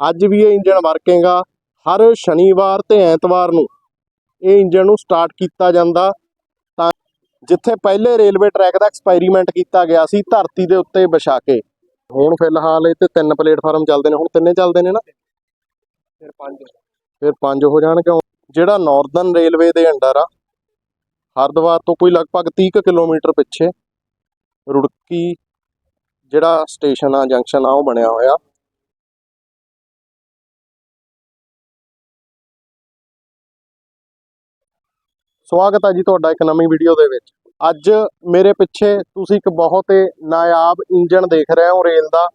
ਅੱਜ ਵੀ ਇਹ engine working ਆ ਹਰ ਸ਼ਨੀਵਾਰ ਤੇ ਐਤਵਾਰ ਨੂੰ ਇਹ ਇੰਜਨ ਨੂੰ ਸਟਾਰਟ ਕੀਤਾ ਜਾਂਦਾ। ਤਾਂ ਜਿੱਥੇ ਪਹਿਲੇ ਰੇਲਵੇ ਟਰੈਕ ਦਾ ਐਕਸਪੈਰੀਮੈਂਟ ਕੀਤਾ ਗਿਆ ਸੀ ਧਰਤੀ ਦੇ ਉੱਤੇ ਵਿਛਾ ਕੇ ਹੁਣ ਫਿਲਹਾਲ ਇਹ ਤੇ ਤਿੰਨ ਪਲੇਟਫਾਰਮ ਚੱਲਦੇ ਨੇ ਹੁਣ ਤਿੰਨੇ ਚੱਲਦੇ ਨੇ ਨਾ? ਫਿਰ ਪੰਜ। ਫਿਰ ਪੰਜ ਹੋ ਜਾਣਗੇ ਜਿਹੜਾ ਨਾਰਦਰਨ ਰੇਲਵੇ ਦੇ ਅੰਡਰ ਆ ਹਰਿਦੁਆਰ ਤੋਂ ਕੋਈ ਲਗਭਗ 30 ਕੁ ਕਿਲੋਮੀਟਰ ਪਿੱਛੇ ਰੁੜਕੀ ਜਿਹੜਾ ਸਟੇਸ਼ਨ ਆ ਜੰਕਸ਼ਨ ਆ ਉਹ ਬਣਿਆ ਹੋਇਆ। ਸਵਾਗਤ ਹੈ ਜੀ ਤੁਹਾਡਾ ਇੱਕ ਨਵੀਂ ਵੀਡੀਓ ਦੇ ਵਿੱਚ। ਅੱਜ ਮੇਰੇ ਪਿੱਛੇ ਤੁਸੀਂ ਇੱਕ ਬਹੁਤ ਹੀ ਨਾਯਾਬ ਇੰਜਨ ਦੇਖ ਰਹੇ ਹੋ ਰੇਲ ਦਾ,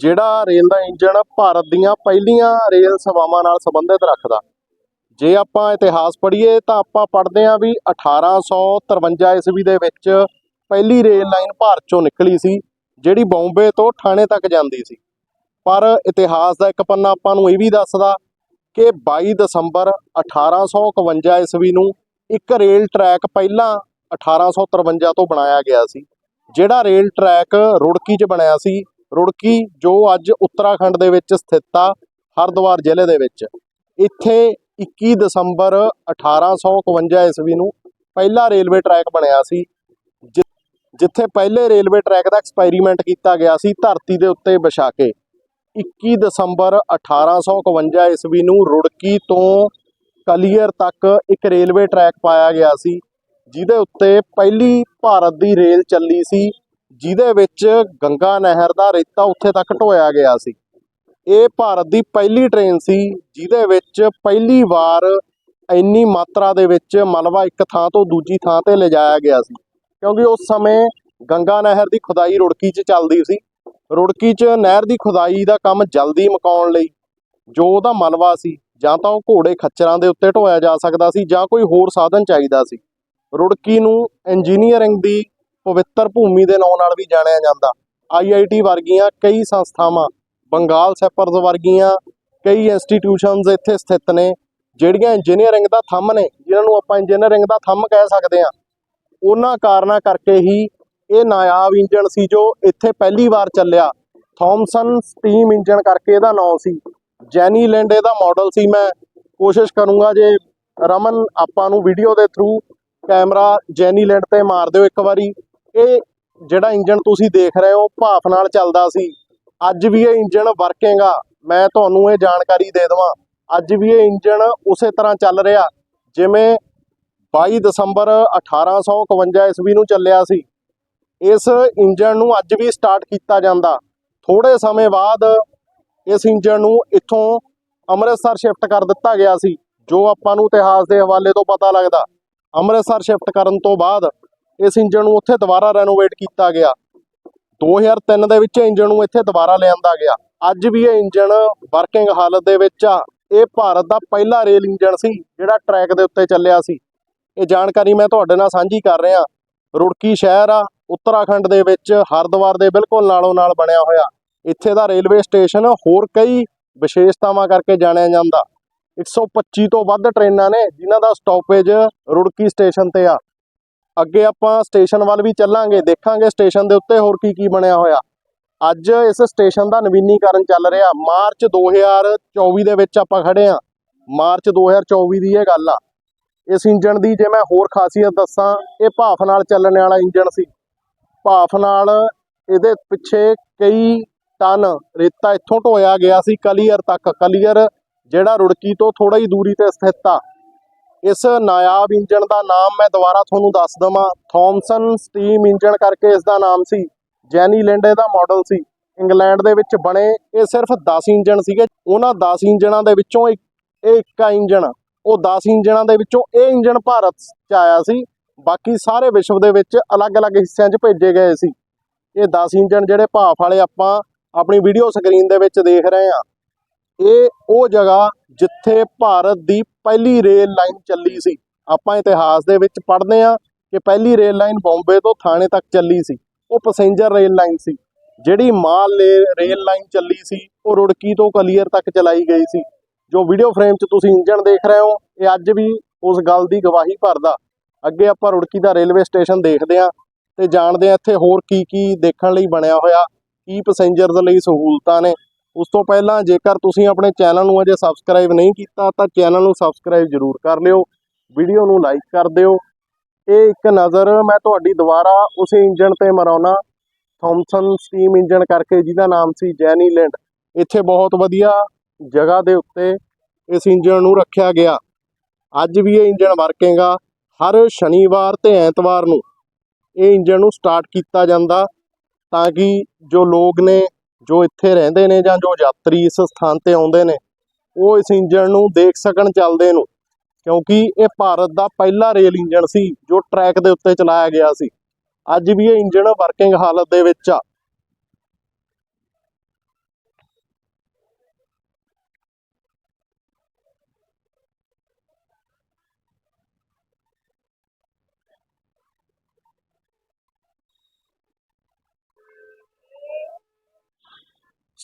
ਜਿਹੜਾ ਰੇਲ ਦਾ ਇੰਜਨ ਭਾਰਤ ਦੀਆਂ ਪਹਿਲੀਆਂ ਰੇਲ ਸੇਵਾਵਾਂ ਨਾਲ ਸੰਬੰਧਿਤ ਰੱਖਦਾ। ਜੇ ਆਪਾਂ ਇਤਿਹਾਸ ਪੜ੍ਹੀਏ ਤਾਂ ਆਪਾਂ ਪੜ੍ਹਦੇ ਹਾਂ ਵੀ 1853 ਈਸਵੀ ਦੇ ਵਿੱਚ ਪਹਿਲੀ ਰੇਲ ਲਾਈਨ ਭਾਰਤ ਚੋਂ ਨਿਕਲੀ ਸੀ, ਜਿਹੜੀ ਬੰਬੇ ਤੋਂ ਥਾਣੇ ਤੱਕ ਜਾਂਦੀ ਸੀ। ਪਰ ਇਤਿਹਾਸ ਦਾ ਇੱਕ ਪੰਨਾ ਆਪਾਂ ਨੂੰ ਇਹ ਵੀ ਦੱਸਦਾ ਕਿ 22 ਦਸੰਬਰ 1851 ਈਸਵੀ ਨੂੰ ਇੱਕ ਰੇਲ ਟਰੈਕ ਪਹਿਲਾਂ 1853 ਤੋਂ ਬਣਾਇਆ ਗਿਆ ਸੀ, ਜਿਹੜਾ ਰੇਲ ਟਰੈਕ ਰੁੜਕੀ 'ਚ ਬਣਿਆ ਸੀ, ਰੁੜਕੀ ਜੋ ਅੱਜ ਉੱਤਰਾਖੰਡ ਦੇ ਵਿੱਚ ਸਥਿਤ ਆ, ਹਰਿਦੁਆਰ ਜ਼ਿਲ੍ਹੇ ਦੇ ਵਿੱਚ। ਇੱਥੇ 21 ਦਸੰਬਰ 1851 ਈਸਵੀ ਨੂੰ ਪਹਿਲਾ ਰੇਲਵੇ ਟਰੈਕ ਬਣਿਆ ਸੀ, ਜਿ- ਜਿੱਥੇ ਪਹਿਲੇ ਰੇਲਵੇ ਟਰੈਕ ਦਾ ਐਕਸਪੈਰੀਮੈਂਟ ਕੀਤਾ ਗਿਆ ਸੀ ਧਰਤੀ ਦੇ ਉੱਤੇ ਵਿਛਾ ਕੇ। 21 ਦਸੰਬਰ 1851 ਈਸਵੀ ਨੂੰ ਰੁੜਕੀ ਤੋਂ ਕਲੀਅਰ ਤੱਕ ਇੱਕ ਰੇਲਵੇ ਟਰੈਕ ਪਾਇਆ ਗਿਆ ਸੀ, ਜਿਹਦੇ ਉੱਤੇ ਪਹਿਲੀ ਭਾਰਤ ਦੀ ਰੇਲ ਚੱਲੀ ਸੀ, ਜਿਹਦੇ ਵਿੱਚ ਗੰਗਾ ਨਹਿਰ ਦਾ ਰੇਤਾ ਉੱਥੇ ਤੱਕ ਢੋਇਆ ਗਿਆ ਸੀ। ਇਹ ਭਾਰਤ ਦੀ ਪਹਿਲੀ ਟ੍ਰੇਨ ਸੀ, ਜਿਹਦੇ ਵਿੱਚ ਪਹਿਲੀ ਵਾਰ ਇੰਨੀ ਮਾਤਰਾ ਦੇ ਵਿੱਚ ਮਲਬਾ ਇੱਕ ਥਾਂ ਤੋਂ ਦੂਜੀ ਥਾਂ ਤੇ ਲਿਜਾਇਆ ਗਿਆ ਸੀ, ਕਿਉਂਕਿ ਉਸ ਸਮੇਂ ਗੰਗਾ ਨਹਿਰ ਦੀ ਖੁਦਾਈ ਰੁੜਕੀ 'ਚ ਚੱਲਦੀ ਸੀ। ਰੁੜਕੀ 'ਚ ਨਹਿਰ ਦੀ ਖੁਦਾਈ ਦਾ ਕੰਮ ਜਲਦੀ ਮੁਕਾਉਣ ਲਈ ਜੋ ਉਹਦਾ ਮਲਬਾ ਸੀ ਜਾਂ ਤਾਂ ਉਹ ਘੋੜੇ ਖੱਚਰਾਂ ਦੇ ਉੱਤੇ ਢੋਇਆ ਜਾ ਸਕਦਾ ਸੀ ਜਾਂ ਕੋਈ ਹੋਰ ਸਾਧਨ ਚਾਹੀਦਾ ਸੀ। ਰੁੜਕੀ ਨੂੰ ਇੰਜੀਨੀਅਰਿੰਗ ਦੀ ਪਵਿੱਤਰ ਭੂਮੀ ਦੇ ਨਾਂ ਨਾਲ ਵੀ ਜਾਣਿਆ ਜਾਂਦਾ। ਆਈਆਈਟੀ ਵਰਗੀਆਂ ਕਈ ਸੰਸਥਾਵਾਂ, ਬੰਗਾਲ ਸੈਪਰਸ ਵਰਗੀਆਂ ਕਈ ਇੰਸਟੀਟਿਊਸ਼ਨਸ ਇੱਥੇ ਸਥਿਤ ਨੇ, ਜਿਹੜੀਆਂ ਇੰਜੀਨੀਅਰਿੰਗ ਦਾ ਥੰਮ ਨੇ ਜਿਨ੍ਹਾਂ ਨੂੰ ਆਪਾਂ ਇੰਜੀਨੀਅਰਿੰਗ ਦਾ ਥੰਮ ਕਹਿ ਸਕਦੇ ਹਾਂ। ਉਹਨਾਂ ਕਾਰਨਾਂ ਕਰਕੇ ਹੀ ਇਹ ਨਾਇਆਬ ਇੰਜਨ ਸੀ ਜੋ ਇੱਥੇ ਪਹਿਲੀ ਵਾਰ ਚੱਲਿਆ। ਥੌਮਸਨ ਸਟੀਮ ਇੰਜਨ ਕਰਕੇ ਇਹਦਾ ਨਾਮ ਸੀ। ਜੈਨੀ ਲੈਂਡ ਇਹਦਾ ਮਾਡਲ ਸੀ, ਮੈਂ ਕੋਸ਼ਿਸ਼ ਕਰੂੰਗਾ ਜੇ ਰਮਨ ਆਪਾਂ ਨੂੰ ਵੀਡੀਓ ਦੇ ਥਰੂ ਕੈਮਰਾ ਜੈਨੀ ਲੈਂਡ ਤੇ ਮਾਰ ਦਿਓ ਇੱਕ ਵਾਰੀ। ਇਹ ਜਿਹੜਾ ਇੰਜਨ ਤੁਸੀਂ ਦੇਖ ਰਹੇ ਹੋ, ਭਾਫ ਨਾਲ ਚੱਲਦਾ ਸੀ। ਅੱਜ ਵੀ ਇਹ ਇੰਜਨ ਵਰਕਿੰਗ ਆ। ਮੈਂ ਤੁਹਾਨੂੰ ਇਹ ਜਾਣਕਾਰੀ ਦੇ ਦਵਾਂ। ਅੱਜ ਵੀ ਇਹ ਇੰਜਨ ਉਸੇ ਤਰ੍ਹਾਂ ਚੱਲ ਰਿਹਾ। ਜਿਵੇਂ 22 ਦਸੰਬਰ 1851 ਈਸਵੀ ਨੂੰ ਚੱਲਿਆ ਸੀ। ਇਸ ਇੰਜਨ ਨੂੰ ਅੱਜ ਵੀ ਸਟਾਰਟ ਕੀਤਾ ਜਾਂਦਾ। ਥੋੜੇ ਸਮੇਂ ਬਾਅਦ ਇਸ ਇੰਜਣ ਨੂੰ ਇੱਥੋਂ ਅੰਮ੍ਰਿਤਸਰ ਸ਼ਿਫਟ ਕਰ ਦਿੱਤਾ ਗਿਆ ਸੀ, ਜੋ ਆਪਾਂ ਨੂੰ ਇਤਿਹਾਸ ਦੇ ਹਵਾਲੇ ਤੋਂ ਪਤਾ ਲੱਗਦਾ। ਅੰਮ੍ਰਿਤਸਰ ਸ਼ਿਫਟ ਕਰਨ ਤੋਂ ਬਾਅਦ ਇਸ ਇੰਜਣ ਨੂੰ ਉੱਥੇ ਦੁਬਾਰਾ ਰੈਨੋਵੇਟ ਕੀਤਾ ਗਿਆ। 2003 ਦੇ ਵਿੱਚ ਇੰਜਣ ਨੂੰ ਇੱਥੇ ਦੁਬਾਰਾ ਲਿਆਂਦਾ ਗਿਆ। ਅੱਜ ਵੀ ਇਹ ਇੰਜਣ ਵਰਕਿੰਗ ਹਾਲਤ ਦੇ ਵਿੱਚ ਆ। ਇਹ ਭਾਰਤ ਦਾ ਪਹਿਲਾ ਰੇਲ ਇੰਜਣ ਸੀ, ਜਿਹੜਾ ਟਰੈਕ ਦੇ ਉੱਤੇ ਚੱਲਿਆ ਸੀ। ਇਹ ਜਾਣਕਾਰੀ ਮੈਂ ਤੁਹਾਡੇ ਨਾਲ ਸਾਂਝੀ ਕਰ ਰਿਹਾ। ਰੁੜਕੀ ਸ਼ਹਿਰ ਆ, ਉੱਤਰਾਖੰਡ ਦੇ ਵਿੱਚ ਹਰਿਦੁਆਰ ਦੇ ਬਿਲਕੁਲ ਨਾਲੋਂ ਨਾਲ ਬਣਿਆ ਹੋਇਆ। ਇੱਥੇ ਦਾ ਰੇਲਵੇ ਸਟੇਸ਼ਨ, ਹੋਰ ਕਈ ਵਿਸ਼ੇਸ਼ਤਾਵਾਂ ਕਰਕੇ ਜਾਣਿਆ ਜਾਂਦਾ। 125 ਤੋਂ ਵੱਧ ਟ੍ਰੇਨਾਂ ਨੇ ਜਿਨ੍ਹਾਂ ਦਾ ਸਟਾਪੇਜ ਰੁੜਕੀ ਸਟੇਸ਼ਨ ਤੇ ਆ। ਅੱਗੇ ਆਪਾਂ ਸਟੇਸ਼ਨ ਵੱਲ ਵੀ ਚੱਲਾਂਗੇ, ਦੇਖਾਂਗੇ ਸਟੇਸ਼ਨ ਦੇ ਉੱਤੇ ਹੋਰ ਕੀ ਕੀ ਬਣਿਆ ਹੋਇਆ। ਅੱਜ ਇਸ ਸਟੇਸ਼ਨ ਦਾ ਨਵੀਨੀਕਰਨ ਚੱਲ ਰਿਹਾ। ਮਾਰਚ 2024 ਦੇ ਵਿੱਚ ਆਪਾਂ ਖੜੇ ਆ। ਮਾਰਚ 2024 ਦੀ ਇਹ ਗੱਲ ਆ। ਇਸ ਇੰਜਣ ਦੀ ਜੇ ਮੈਂ ਹੋਰ ਖਾਸੀਅਤ ਦੱਸਾਂ, ਇਹ ਭਾਫ ਨਾਲ ਚੱਲਣ ਵਾਲਾ ਇੰਜਣ ਸੀ। ਭਾਫ ਨਾਲ ਇਹਦੇ ਪਿੱਛੇ ਕਈ ਟਨ ਰੇਤਾ ਇੱਥੋਂ ਢੋਇਆ ਗਿਆ ਸੀ ਕਲੀਅਰ ਤੱਕ, ਕਲੀਅਰ ਜਿਹੜਾ ਰੁੜਕੀ ਤੋਂ ਥੋੜਾ ਹੀ ਦੂਰੀ ਤੇ ਸਥਿਤ ਆ। ਇਸ ਨਾਇਆਬ ਇੰਜਨ ਦਾ ਨਾਮ ਮੈਂ ਦੁਬਾਰਾ ਤੁਹਾਨੂੰ ਦੱਸ ਦਵਾਂ। ਥੌਮਸਨ ਸਟੀਮ ਇੰਜਨ ਕਰਕੇ ਇਸ ਦਾ ਨਾਮ ਸੀ, ਜੈਨੀ ਲੈਂਡੇ ਦਾ ਮਾਡਲ ਸੀ। ਇੰਗਲੈਂਡ ਦੇ ਵਿੱਚ ਬਣੇ, ਇਹ ਸਿਰਫ 10 ਇੰਜਣ ਸੀਗੇ। ਉਹਨਾਂ 10 ਇੰਜਣਾਂ ਦੇ ਵਿੱਚੋਂ ਇੱਕ, ਇਹ ਇੱਕਾ ਇੰਜਣ। ਉਹ 10 ਇੰਜਣਾਂ ਦੇ ਵਿੱਚੋਂ ਇਹ ਇੰਜਣ ਭਾਰਤ 'ਚ ਆਇਆ ਸੀ। ਬਾਕੀ ਸਾਰੇ ਵਿਸ਼ਵ ਦੇ ਵਿੱਚ ਅਲੱਗ-ਅਲੱਗ ਹਿੱਸਿਆਂ 'ਚ ਭੇਜੇ ਗਏ ਸੀ। ਇਹ 10 ਇੰਜਣ ਜਿਹੜੇ ਭਾਫ ਵਾਲੇ ਆਪਾਂ ਆਪਣੀ ਵੀਡੀਓ ਸਕਰੀਨ ਦੇ ਵਿੱਚ ਦੇਖ ਰਹੇ ਆ ਇਹ ਉਹ ਜਗ੍ਹਾ ਜਿੱਥੇ ਭਾਰਤ ਦੀ ਪਹਿਲੀ ਰੇਲ ਲਾਈਨ ਚੱਲੀ ਸੀ। ਆਪਾਂ ਇਤਿਹਾਸ ਦੇ ਵਿੱਚ ਪੜ੍ਹਦੇ ਆ ਕਿ ਪਹਿਲੀ ਰੇਲ ਲਾਈਨ ਬੰਬੇ ਤੋਂ ਥਾਣੇ ਤੱਕ ਚੱਲੀ ਸੀ। ਉਹ ਪੈਸੇਂਜਰ ਰੇਲ ਲਾਈਨ ਸੀ। ਜਿਹੜੀ ਮਾਲ ਰੇਲ ਲਾਈਨ ਚੱਲੀ ਸੀ, ਉਹ ਰੁੜਕੀ ਤੋਂ ਕਲੀਅਰ ਤੱਕ ਚਲਾਈ ਗਈ ਸੀ। ਜੋ ਵੀਡੀਓ ਫਰੇਮ 'ਚ ਤੁਸੀਂ ਇੰਜਣ ਦੇਖ ਰਹੇ ਹੋ, ਇਹ ਅੱਜ ਵੀ ਉਸ ਗੱਲ ਦੀ ਗਵਾਹੀ ਭਰਦਾ। ਅੱਗੇ ਆਪਾਂ ਰੁੜਕੀ ਦਾ ਰੇਲਵੇ ਸਟੇਸ਼ਨ ਦੇਖਦੇ ਆ ਤੇ ਜਾਣਦੇ ਆ ਇੱਥੇ ਹੋਰ ਕੀ ਕੀ ਦੇਖਣ ਲਈ ਬਣਿਆ ਹੋਇਆ। ਕੀ ਪੈਸੇਂਜਰਸ ਲਈ ਸਹੂਲਤਾਂ ਨੇ? ਉਸ ਤੋਂ ਪਹਿਲਾਂ ਜੇਕਰ ਤੁਸੀਂ ਆਪਣੇ ਚੈਨਲ ਨੂੰ ਅਜੇ ਸਬਸਕ੍ਰਾਈਬ ਨਹੀਂ ਕੀਤਾ, ਤਾਂ ਚੈਨਲ ਨੂੰ ਸਬਸਕ੍ਰਾਈਬ ਜ਼ਰੂਰ ਕਰ ਲਿਓ ਵੀਡੀਓ ਨੂੰ ਲਾਈਕ ਕਰ ਦਿਓ। ਇਹ ਇੱਕ ਨਜ਼ਰ ਮੈਂ ਤੁਹਾਡੀ ਦੁਬਾਰਾ ਉਸੇ ਇੰਜਨ ਤੇ ਮਰਾਉਣਾ। ਥੌਮਸਨ ਸਟੀਮ ਇੰਜਨ ਕਰਕੇ, ਜਿਹਦਾ ਨਾਮ ਸੀ ਜੈਨੀ ਲੈਂਡ ਇੱਥੇ ਬਹੁਤ ਵਧੀਆ ਜਗ੍ਹਾ ਦੇ ਉੱਤੇ ਇਸ ਇੰਜਨ ਨੂੰ ਰੱਖਿਆ ਗਿਆ। ਅੱਜ ਵੀ ਇਹ ਇੰਜਨ ਵਰਕੇਗਾ, ਹਰ ਸ਼ਨੀਵਾਰ ਤੇ ਐਤਵਾਰ ਨੂੰ। ਇਹ ਇੰਜਨ ਨੂੰ ਸਟਾਰਟ ਕੀਤਾ ਜਾਂਦਾ। ਤਾਂ ਕਿ ਜੋ ਲੋਕ ਨੇ, ਜੋ ਇੱਥੇ ਰਹਿੰਦੇ ਨੇ ਜਾਂ ਜੋ ਯਾਤਰੀ ਇਸ ਸਥਾਨ ਤੇ ਆਉਂਦੇ ਨੇ, ਉਹ ਇਸ ਇੰਜਣ ਨੂੰ ਦੇਖ ਸਕਣ ਚੱਲਦੇ ਨੂੰ। ਕਿਉਂਕਿ ਇਹ ਭਾਰਤ ਦਾ ਪਹਿਲਾ ਰੇਲ ਇੰਜਣ ਸੀ, ਜੋ ਟਰੈਕ ਦੇ ਉੱਤੇ ਚਲਾਇਆ ਗਿਆ ਸੀ। ਅੱਜ ਵੀ ਇਹ ਇੰਜਣ ਵਰਕਿੰਗ ਹਾਲਤ ਦੇ ਵਿੱਚ ਆ।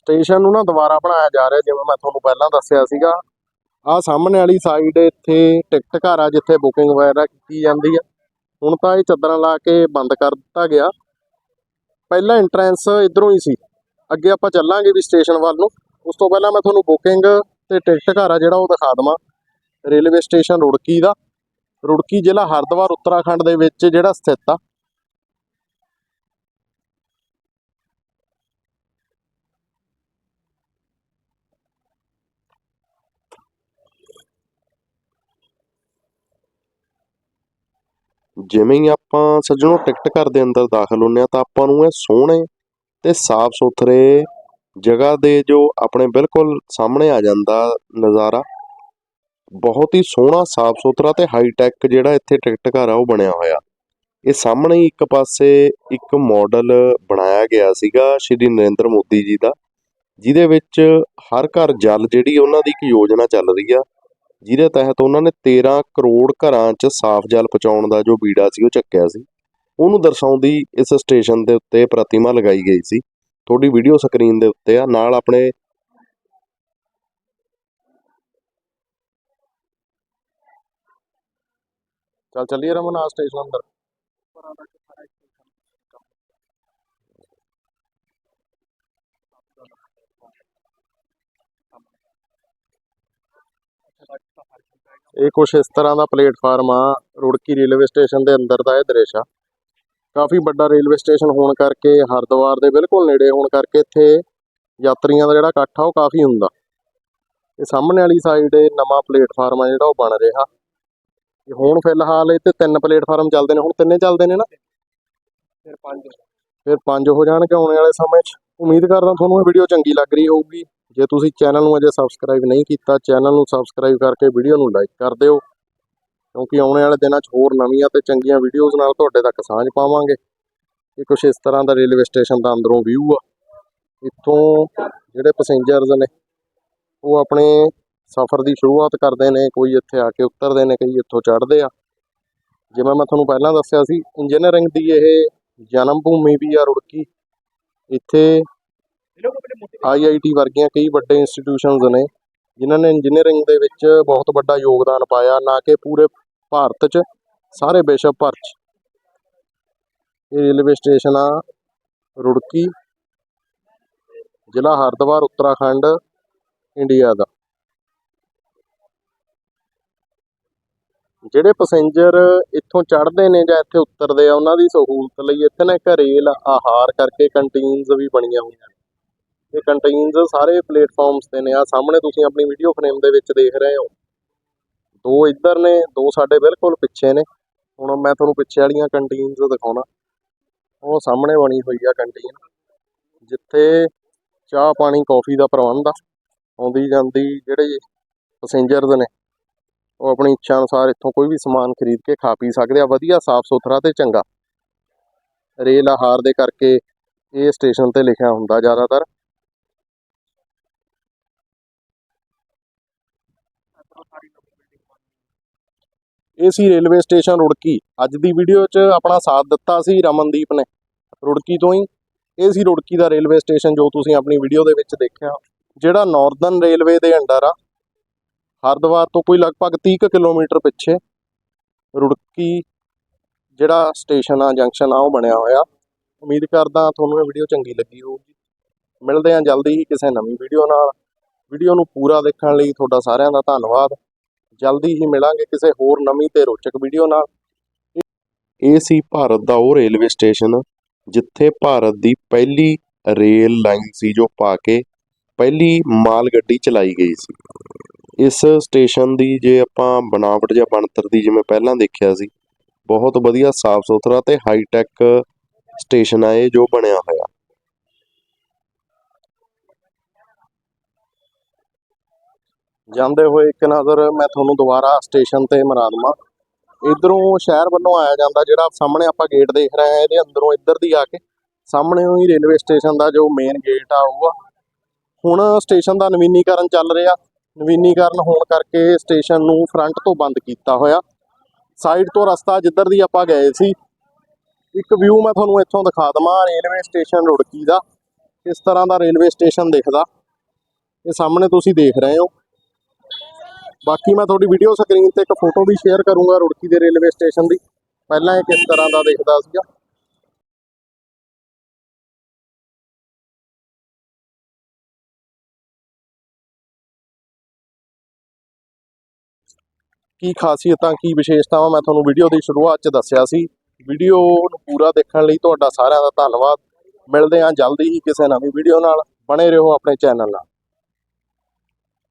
ਸਟੇਸ਼ਨ ਨੂੰ ਨਾ ਦੁਬਾਰਾ ਬਣਾਇਆ ਜਾ ਰਿਹਾ, ਜਿਵੇਂ ਮੈਂ ਤੁਹਾਨੂੰ ਪਹਿਲਾਂ ਦੱਸਿਆ ਸੀਗਾ। ਆਹ ਸਾਹਮਣੇ ਵਾਲੀ ਸਾਈਡ ਇੱਥੇ ਟਿਕਟ ਘਰ ਆ, ਜਿੱਥੇ ਬੁਕਿੰਗ ਵਗੈਰਾ ਕੀਤੀ ਜਾਂਦੀ ਆ। ਹੁਣ ਤਾਂ ਇਹ ਚੱਦਰਾਂ ਲਾ ਕੇ ਬੰਦ ਕਰ ਦਿੱਤਾ ਗਿਆ। ਪਹਿਲਾਂ ਐਂਟਰੈਂਸ ਇਧਰੋਂ ਹੀ ਸੀ। ਅੱਗੇ ਆਪਾਂ ਚੱਲਾਂਗੇ ਵੀ ਸਟੇਸ਼ਨ ਵੱਲ ਨੂੰ। ਉਸ ਤੋਂ ਪਹਿਲਾਂ ਮੈਂ ਤੁਹਾਨੂੰ ਬੁਕਿੰਗ ਤੇ ਟਿਕਟ ਘਰ ਆ ਜਿਹੜਾ ਉਹ ਦਿਖਾ ਦਵਾਂ। ਰੇਲਵੇ ਸਟੇਸ਼ਨ ਰੁੜਕੀ ਦਾ। ਰੁੜਕੀ ਜ਼ਿਲ੍ਹਾ ਹਰਿਦੁਆਰ ਉੱਤਰਾਖੰਡ ਦੇ ਵਿੱਚ ਜਿਹੜਾ ਸਥਿਤ ਆ। ਜਿਵੇਂ ਹੀ ਆਪਾਂ ਸੱਜਣੋ ਟਿਕਟ ਘਰ ਦੇ ਅੰਦਰ ਦਾਖਲ ਹੁੰਨੇ ਆ ਤਾਂ ਆਪਾਂ ਨੂੰ ਇਹ ਸੋਹਣੇ ਤੇ ਸਾਫ਼ ਸੁਥਰੇ ਜਗ੍ਹਾ ਦੇ ਜੋ ਆਪਣੇ ਬਿਲਕੁਲ ਸਾਹਮਣੇ ਆ ਜਾਂਦਾ ਨਜ਼ਾਰਾ, ਬਹੁਤ ਹੀ ਸੋਹਣਾ, ਸਾਫ਼ ਸੁਥਰਾ ਤੇ ਹਾਈ ਟੈਕ ਜਿਹੜਾ ਇੱਥੇ ਟਿਕਟ ਘਰ ਆ ਉਹ ਬਣਿਆ ਹੋਇਆ। ਇਹ ਸਾਹਮਣੇ ਹੀ ਇੱਕ ਪਾਸੇ ਇੱਕ ਮਾਡਲ ਬਣਾਇਆ ਗਿਆ ਸੀਗਾ ਸ਼੍ਰੀ ਨਰਿੰਦਰ ਮੋਦੀ ਜੀ ਦਾ, ਜਿਹਦੇ ਵਿੱਚ ਹਰ ਘਰ ਜਲ ਜਿਹੜੀ ਉਹਨਾਂ ਦੀ ਇੱਕ ਯੋਜਨਾ ਚੱਲ ਰਹੀ ਆ ਜਿਹਦੇ ਤਹਿਤ ਉਹਨਾਂ ਨੇ 13 ਕਰੋੜ ਘਰਾਂ 'ਚ ਸਾਫ਼ ਜਲ ਪਹੁੰਚਾਉਣ ਦਾ ਜੋ ਬੀੜਾ ਸੀ, ਉਹ ਚੱਕਿਆ ਸੀ। ਉਹਨੂੰ ਦਰਸਾਉਂਦੀ ਇਸ ਸਟੇਸ਼ਨ ਦੇ ਉੱਤੇ ਪ੍ਰਤਿਮਾ ਲਗਾਈ ਗਈ ਸੀ। ਤੁਹਾਡੀ ਵੀਡੀਓ ਸਕਰੀਨ ਦੇ ਉੱਤੇ ਆ, ਨਾਲ ਆਪਣੇ ਚੱਲ ਚੱਲੀਏ ਰਮਨ ਆ ਸਟੇਸ਼ਨ ਅੰਦਰ। ਇਹ ਕੁਛ ਇਸ ਤਰ੍ਹਾਂ ਦਾ ਪਲੇਟਫਾਰਮ ਆ ਰੁੜਕੀ ਰੇਲਵੇ ਸਟੇਸ਼ਨ ਦੇ ਅੰਦਰ ਦਾ ਇਹ ਦ੍ਰਿਸ਼ ਆ। ਕਾਫੀ ਵੱਡਾ ਰੇਲਵੇ ਸਟੇਸ਼ਨ ਹੋਣ ਕਰਕੇ ਹਰਿਦੁਆਰ ਦੇ ਬਿਲਕੁਲ ਨੇੜੇ ਹੋਣ ਕਰਕੇ ਇੱਥੇ ਯਾਤਰੀਆਂ ਦਾ ਜਿਹੜਾ ਇਕੱਠ ਆ ਉਹ ਕਾਫੀ ਹੁੰਦਾ। ਇਹ ਸਾਹਮਣੇ ਵਾਲੀ ਸਾਈਡ ਇਹ ਨਵਾਂ ਪਲੇਟਫਾਰਮ ਆ ਜਿਹੜਾ ਉਹ ਬਣ ਰਿਹਾ। ਤੇ ਹੁਣ ਫਿਲਹਾਲ ਇਹ ਤੇ ਤਿੰਨ ਪਲੇਟਫਾਰਮ ਚੱਲਦੇ ਨੇ। ਹੁਣ ਤਿੰਨੇ ਚੱਲਦੇ ਨੇ ਨਾ? ਫਿਰ ਪੰਜ। ਫਿਰ ਪੰਜ ਹੋ ਜਾਣਗੇ ਆਉਣ ਵਾਲੇ ਸਮੇਂ 'ਚ। ਉਮੀਦ ਕਰਦਾ ਤੁਹਾਨੂੰ ਇਹ ਵੀਡੀਓ ਚੰਗੀ ਲੱਗ ਰਹੀ ਹੋਊਗੀ। ਜੇ ਤੁਸੀਂ ਚੈਨਲ ਨੂੰ ਅਜੇ ਸਬਸਕ੍ਰਾਈਬ ਨਹੀਂ ਕੀਤਾ, ਚੈਨਲ ਨੂੰ ਸਬਸਕ੍ਰਾਈਬ ਕਰਕੇ ਵੀਡੀਓ ਨੂੰ ਲਾਈਕ ਕਰ ਦਿਓ, ਕਿਉਂਕਿ ਆਉਣ ਵਾਲੇ ਦਿਨਾਂ 'ਚ ਹੋਰ ਨਵੀਆਂ ਤੇ ਚੰਗੀਆਂ ਵੀਡੀਓਜ਼ ਨਾਲ ਤੁਹਾਡੇ ਤੱਕ ਸਾਂਝ ਪਾਵਾਂਗੇ। ਇਹ ਕੁਛ ਇਸ ਤਰ੍ਹਾਂ ਦਾ ਰੇਲਵੇ ਸਟੇਸ਼ਨ ਦਾ ਅੰਦਰੋਂ ਵਿਊ ਆ। ਇੱਥੋਂ ਜਿਹੜੇ ਪੈਸੇਂਜਰਸ ਨੇ, ਉਹ ਆਪਣੇ ਸਫ਼ਰ ਦੀ ਸ਼ੁਰੂਆਤ ਕਰਦੇ ਨੇ, ਕੋਈ ਇੱਥੇ ਆ ਕੇ ਉਤਰਦੇ ਨੇ, ਕਈ ਇੱਥੋਂ ਚੜ੍ਹਦੇ ਆ। ਜਿਵੇਂ ਮੈਂ ਤੁਹਾਨੂੰ ਪਹਿਲਾਂ ਦੱਸਿਆ ਸੀ ਇੰਜੀਨੀਅਰਿੰਗ ਦੀ ਇਹ ਜਨਮ ਭੂਮੀ ਵੀ ਆ ਰੁੜਕੀ। ਇੱਥੇ ਆਈਆਈਟੀ ਵਰਗੀਆਂ ਕਈ ਵੱਡੇ ਇੰਸਟੀਟਿਊਸ਼ਨਸ ਨੇ, ਜਿਨ੍ਹਾਂ ਨੇ ਇੰਜੀਨੀਅਰਿੰਗ ਦੇ ਵਿੱਚ ਬਹੁਤ ਵੱਡਾ ਯੋਗਦਾਨ ਪਾਇਆ, ਨਾ ਕਿ ਪੂਰੇ ਭਾਰਤ 'ਚ, ਸਾਰੇ ਵਿਸ਼ਵ ਭਰ 'ਚ। ਇਹ ਰੇਲਵੇ ਸਟੇਸ਼ਨ ਆ, ਰੁੜਕੀ, ਜ਼ਿਲ੍ਹਾ ਹਰਿਦੁਆਰ ਉੱਤਰਾਖੰਡ ਇੰਡੀਆ ਦਾ। ਜਿਹੜੇ ਪੈਸੇਂਜਰ ਇੱਥੋਂ ਚੜ੍ਹਦੇ ਨੇ ਜਾਂ ਇੱਥੇ ਉਤਰਦੇ ਆ, ਉਹਨਾਂ ਦੀ ਸਹੂਲਤ ਲਈ ਇੱਥੇ ਨਾ ਇੱਕ ਰੇਲ ਆਹਾਰ ਕਰਕੇ ਕੰਟੀਨਸ ਵੀ ਬਣੀਆਂ ਹੋਈਆਂ ਨੇ। ਇਹ ਕੰਟੀਨਸ ਸਾਰੇ ਪਲੇਟਫਾਰਮਸ ਤੇ ਨੇ। ਆ ਸਾਹਮਣੇ ਤੁਸੀਂ ਆਪਣੀ ਵੀਡੀਓ ਫਰੇਮ ਦੇ ਵਿੱਚ ਦੇਖ ਰਹੇ ਹੋ। ਦੋ ਇੱਧਰ ਨੇ, ਦੋ ਸਾਡੇ ਬਿਲਕੁਲ ਪਿੱਛੇ ਨੇ। ਹੁਣ ਮੈਂ ਤੁਹਾਨੂੰ ਪਿੱਛੇ ਵਾਲੀਆਂ ਕੰਟੀਨਸ ਦਿਖਾਉਣਾ। ਉਹ ਸਾਹਮਣੇ ਬਣੀ ਹੋਈ ਆ ਕੰਟੀਨ ਜਿੱਥੇ ਚਾਹ, ਪਾਣੀ ਕੌਫੀ ਦਾ ਪ੍ਰਬੰਧ ਆ। ਆਉਂਦੀ ਜਾਂਦੀ ਜਿਹੜੇ ਪੈਸੇਂਜਰਸ ਨੇ, ਉਹ ਆਪਣੀ ਇੱਛਾ ਅਨੁਸਾਰ ਇੱਥੋਂ ਕੋਈ ਵੀ ਸਮਾਨ ਖਰੀਦ ਕੇ ਖਾ ਪੀ ਸਕਦੇ ਆ। ਵਧੀਆ ਸਾਫ਼ ਸੁਥਰਾ ਤੇ ਚੰਗਾ। ਰੇਲ ਆਹਾਰ ਦੇ ਕਰਕੇ ਇਹ ਸਟੇਸ਼ਨ ਤੇ ਲਿਖਿਆ ਹੁੰਦਾ ਜ਼ਿਆਦਾਤਰ। ਇਹ ਸੀ ਰੇਲਵੇ ਸਟੇਸ਼ਨ ਰੁੜਕੀ। ਅੱਜ ਦੀ ਵੀਡੀਓ 'ਚ ਆਪਣਾ ਸਾਥ ਦਿੱਤਾ ਸੀ ਰਮਨਦੀਪ ਨੇ, ਰੁੜਕੀ ਤੋਂ ਹੀ। ਇਹ ਸੀ ਰੁੜਕੀ ਦਾ ਰੇਲਵੇ ਸਟੇਸ਼ਨ ਜੋ ਤੁਸੀਂ ਆਪਣੀ ਵੀਡੀਓ ਦੇ ਵਿੱਚ ਦੇਖਿਆ। ਜਿਹੜਾ ਨਾਰਦਰਨ ਰੇਲਵੇ ਦੇ ਅੰਡਰ ਆ ਹਰਿਦੁਆਰ ਤੋਂ ਕੋਈ ਲਗਭਗ 30 ਕੁ ਕਿਲੋਮੀਟਰ ਪਿੱਛੇ ਰੁੜਕੀ ਜਿਹੜਾ ਸਟੇਸ਼ਨ ਆ, ਜੰਕਸ਼ਨ ਆ, ਉਹ ਬਣਿਆ ਹੋਇਆ। ਉਮੀਦ ਕਰਦਾ ਤੁਹਾਨੂੰ ਇਹ ਵੀਡੀਓ ਚੰਗੀ ਲੱਗੀ ਹੋਊਗੀ। ਮਿਲਦੇ ਹਾਂ ਜਲਦੀ ਹੀ ਕਿਸੇ ਨਵੀਂ ਵੀਡੀਓ ਨਾਲ। ਵੀਡੀਓ ਨੂੰ ਪੂਰਾ ਦੇਖਣ ਲਈ ਤੁਹਾਡਾ ਸਾਰਿਆਂ ਦਾ ਧੰਨਵਾਦ। ਜਲਦੀ ਹੀ ਮਿਲਾਂਗੇ ਕਿਸੇ ਹੋਰ ਨਵੀਂ ਤੇ ਰੋਚਕ ਵੀਡੀਓ ਨਾਲ। ਇਹ ਸੀ ਭਾਰਤ ਦਾ ਉਹ ਰੇਲਵੇ ਸਟੇਸ਼ਨ, ਜਿੱਥੇ ਭਾਰਤ ਦੀ ਪਹਿਲੀ ਰੇਲ ਲਾਈਨ ਸੀ ਜੋ ਪਾ ਕੇ ਪਹਿਲੀ ਮਾਲ ਗੱਡੀ ਚਲਾਈ ਗਈ ਸੀ। ਇਸ ਸਟੇਸ਼ਨ ਦੀ ਜੇ ਆਪਾਂ ਬਣਾਵਟ ਜਾਂ ਬਣਤਰ ਦੀ ਜਿਵੇਂ ਪਹਿਲਾਂ ਦੇਖਿਆ ਸੀ, ਬਹੁਤ ਵਧੀਆ ਸਾਫ਼ ਸੁਥਰਾ ਤੇ ਹਾਈ ਟੈਕ ਸਟੇਸ਼ਨ ਆ ਇਹ ਜੋ ਬਣਿਆ ਹੋਇਆ। ਜਾਂਦੇ ਹੋਏ ਇੱਕ ਨਜ਼ਰ ਮੈਂ ਤੁਹਾਨੂੰ ਦੁਬਾਰਾ ਸਟੇਸ਼ਨ ਤੇ ਮਰਾ ਦੇਵਾਂ। ਇਧਰੋਂ ਸ਼ਹਿਰ ਵੱਲੋਂ ਆਇਆ ਜਾਂਦਾ ਜਿਹੜਾ ਸਾਹਮਣੇ ਆਪਾਂ ਗੇਟ ਦੇਖ ਰਹੇ ਹਾਂ, ਇਹਦੇ ਅੰਦਰੋਂ ਇੱਧਰ ਦੀ ਆ ਕੇ ਸਾਹਮਣੇ ਹੀ ਰੇਲਵੇ ਸਟੇਸ਼ਨ ਦਾ ਜੋ ਮੇਨ ਗੇਟ ਆ, ਉਹ ਆ। ਹੁਣ ਸਟੇਸ਼ਨ ਦਾ ਨਵੀਨੀਕਰਨ ਚੱਲ ਰਿਹਾ। ਨਵੀਨੀਕਰਨ ਹੋਣ ਕਰਕੇ ਸਟੇਸ਼ਨ ਨੂੰ ਫਰੰਟ ਤੋਂ ਬੰਦ ਕੀਤਾ ਹੋਇਆ। ਸਾਈਡ ਤੋਂ ਰਸਤਾ ਜਿੱਧਰ ਦੀ ਆਪਾਂ ਗਏ ਸੀ, ਇੱਕ ਵਿਊ ਮੈਂ ਤੁਹਾਨੂੰ ਇੱਥੋਂ ਦਿਖਾ ਦਵਾਂ ਰੇਲਵੇ ਸਟੇਸ਼ਨ ਰੁੜਕੀ ਦਾ। ਕਿਸ ਤਰ੍ਹਾਂ ਦਾ ਰੇਲਵੇ ਸਟੇਸ਼ਨ ਦਿਖਦਾ। ਇਹ ਸਾਹਮਣੇ ਤੁਸੀਂ ਦੇਖ ਰਹੇ ਹੋ। ਬਾਕੀ ਮੈਂ ਤੁਹਾਡੀ ਵੀਡੀਓ ਸਕਰੀਨ ਤੇ ਇੱਕ ਫੋਟੋ ਵੀ ਸ਼ੇਅਰ ਕਰੂੰਗਾ ਰੁੜਕੀ ਦੇ ਰੇਲਵੇ ਸਟੇਸ਼ਨ ਦੀ। ਪਹਿਲਾਂ ਇਹ ਕਿਸ ਤਰ੍ਹਾਂ ਦਾ ਦਿਖਦਾ ਸੀਗਾ। ਕੀ ਖਾਸੀਅਤਾਂ, ਕੀ ਵਿਸ਼ੇਸ਼ਤਾਵਾਂ ਮੈਂ ਤੁਹਾਨੂੰ ਵੀਡੀਓ ਦੀ ਸ਼ੁਰੂਆਤ 'ਚ ਦੱਸਿਆ ਸੀ। ਵੀਡੀਓ ਨੂੰ ਪੂਰਾ ਦੇਖਣ ਲਈ ਤੁਹਾਡਾ ਸਾਰਿਆਂ ਦਾ ਧੰਨਵਾਦ। ਮਿਲਦੇ ਹਾਂ ਜਲਦੀ ਹੀ ਕਿਸੇ ਨਵੀਂ ਵੀਡੀਓ ਨਾਲ। ਬਣੇ ਰਹੋ ਆਪਣੇ ਚੈਨਲ ਨਾਲ।